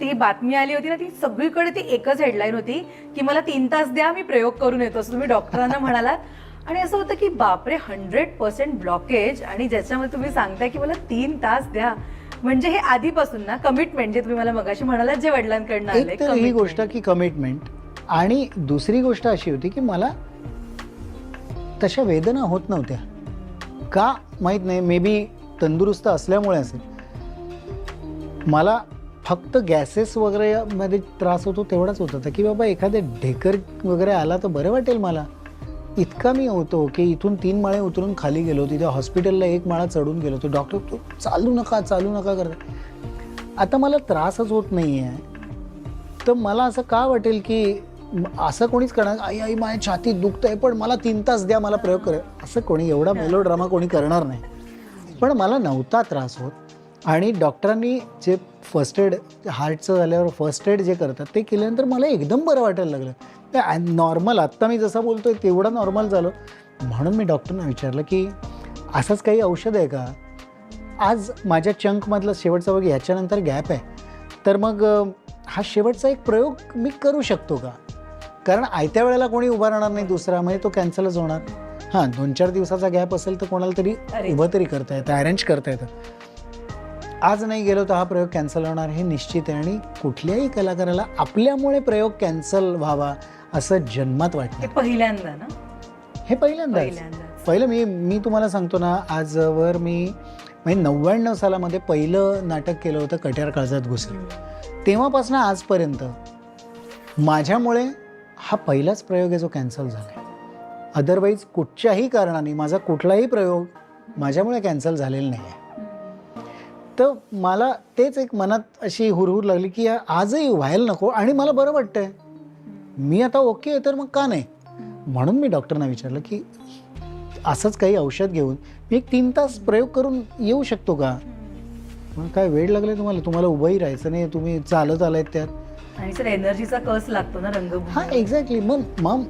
ती बातमी आली होती ना ती सगळीकडे ती एकच हेडलाईन होती की मला तीन तास द्या मी प्रयोग करून येतो असं तुम्ही डॉक्टरांना म्हणालात. आणि असं होतं की बापरे हंड्रेड पर्सेंट ब्लॉकेज आणि ज्याच्यामध्ये तुम्ही सांगताय की मला तीन तास द्या. म्हणजे हे आधीपासून ना कमिटमेंट जे तुम्ही मला मगाशी म्हणालात जे वडिलांकडनं आलंय, एक तर ही commitment. गोष्ट की कमिटमेंट आणि दुसरी गोष्ट अशी होती की मला तशा वेदना होत नव्हत्या. का माहीत नाही मे बी तंदुरुस्त असल्यामुळे असेल. मला फक्त गॅसेस वगैरे मध्ये त्रास होतो तेवढाच होत होता की बाबा एखादे ढेकर वगैरे आला तर बरं वाटेल मला. इतका मी होतो की इथून तीन माळे उतरून खाली गेलो तिथे हॉस्पिटलला एक माळा चढून गेलो. तो डॉक्टर तो चालू नका चालू नका करता. आता मला त्रासच होत नाही आहे तर मला असं का वाटेल की असं कोणीच करणार आई आई माझ्या छातीत दुखत आहे पण मला तीन तास द्या मला प्रयोग करे असं कोणी एवढा मेलो ड्रामा कोणी करणार नाही. पण मला नव्हता त्रास होत. आणि डॉक्टरांनी जे फर्स्ट एड हार्टचं झाल्यावर फर्स्ट एड जे करतात ते केल्यानंतर मला एकदम बरं वाटायला लागलं. ते नॉर्मल आत्ता मी जसं बोलतोय तेवढं नॉर्मल झालं. म्हणून मी डॉक्टरना विचारलं की असंच काही औषध आहे का? आज माझ्या चंकमधला शेवटचा वर्ग ह्याच्यानंतर गॅप आहे. तर मग हा शेवटचा एक प्रयोग मी करू शकतो का? कारण आयत्या वेळेला कोणी उभा राहणार नाही दुसरा म्हणजे तो कॅन्सलच होणार. हां दोन चार दिवसाचा गॅप असेल तर कोणाला तरी. उभं तरी करता येतं अरेंज करता येतं. आज नाही गेलो तर हा प्रयोग कॅन्सल होणार हे निश्चित आहे आणि कुठल्याही कलाकाराला आपल्यामुळे प्रयोग कॅन्सल व्हावा असं जन्मात हे वाटतं पहिल्यांदा ना? हे पहिल्यांदाच. पहिल्यांदा पहिलं मी मी तुम्हाला सांगतो ना आजवर मी म्हणजे नव्याण्णव सालामध्ये पहिलं नाटक केलं होतं कट्यार काळजात घुसलं. तेव्हापासून आजपर्यंत माझ्यामुळे हा पहिलाच प्रयोग आहे जो कॅन्सल झाला अदरवाईज कुठच्याही कारणाने माझा कुठलाही प्रयोग माझ्यामुळे कॅन्सल झालेला नाही आहे तर मला तेच एक मनात अशी हुरहुर लागली की आजही व्हायला नको आणि मला बरं वाटतंय. मी आता ओके आहे तर मग का नाही? म्हणून मी डॉक्टरना विचारलं की असंच काही औषध घेऊन मी एक तीन तास प्रयोग करून येऊ शकतो का? मग काय वेळ लागले तुम्हाला? तुम्हाला उभंही राहायचं नाही तुम्ही चालत आलायत त्यात. आणि सर एनर्जीचा कस लागतो ना हा रंगभूमी एक्झॅक्टली मग मग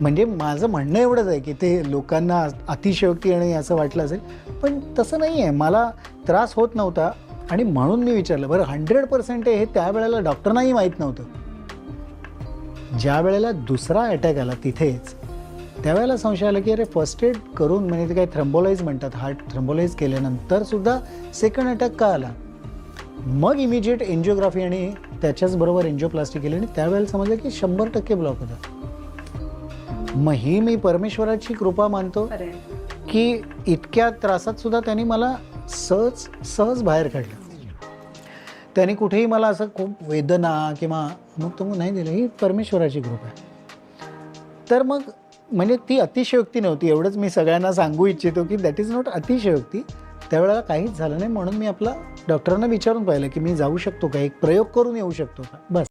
म्हणजे माझं म्हणणं एवढंच आहे की ते लोकांना अतिशयोक्ती आणि असं वाटलं असेल पण तसं नाही आहे. मला त्रास होत नव्हता आणि म्हणून मी विचारलं. बरं हंड्रेड पर्सेंट आहे हे त्यावेळेला डॉक्टरनाही माहीत नव्हतं. ज्या वेळेला दुसरा अटॅक आला तिथेच त्यावेळेला संशय आला की अरे फर्स्ट एड करून म्हणजे ते काही थ्रम्बोलाईज म्हणतात हार्ट थ्रम्बोलाईज केल्यानंतरसुद्धा सेकंड अटॅक का आला? मग इमिजिएट एन्जिओग्राफी आणि त्याच्याचबरोबर एन्जिओप्लास्टी केली आणि त्यावेळेला समजलं की शंभर टक्के ब्लॉक होता. मग ही मी परमेश्वराची कृपा मानतो. की इतक्या त्रासात सुद्धा त्यांनी मला सहज सहज बाहेर काढलं. त्यांनी कुठेही मला असं खूप वेदना किंवा मग तो नाही दिलं. ही परमेश्वराची कृपा आहे. तर मग म्हणजे ती अतिशयोक्ती नव्हती. एवढंच मी सगळ्यांना सांगू इच्छितो की दॅट इज नॉट अतिशयोक्ती. त्यावेळेला काहीच झालं नाही म्हणून मी आपला डॉक्टरांना विचारून पाहिलं की मी जाऊ शकतो का? एक प्रयोग करून येऊ शकतो का? बस.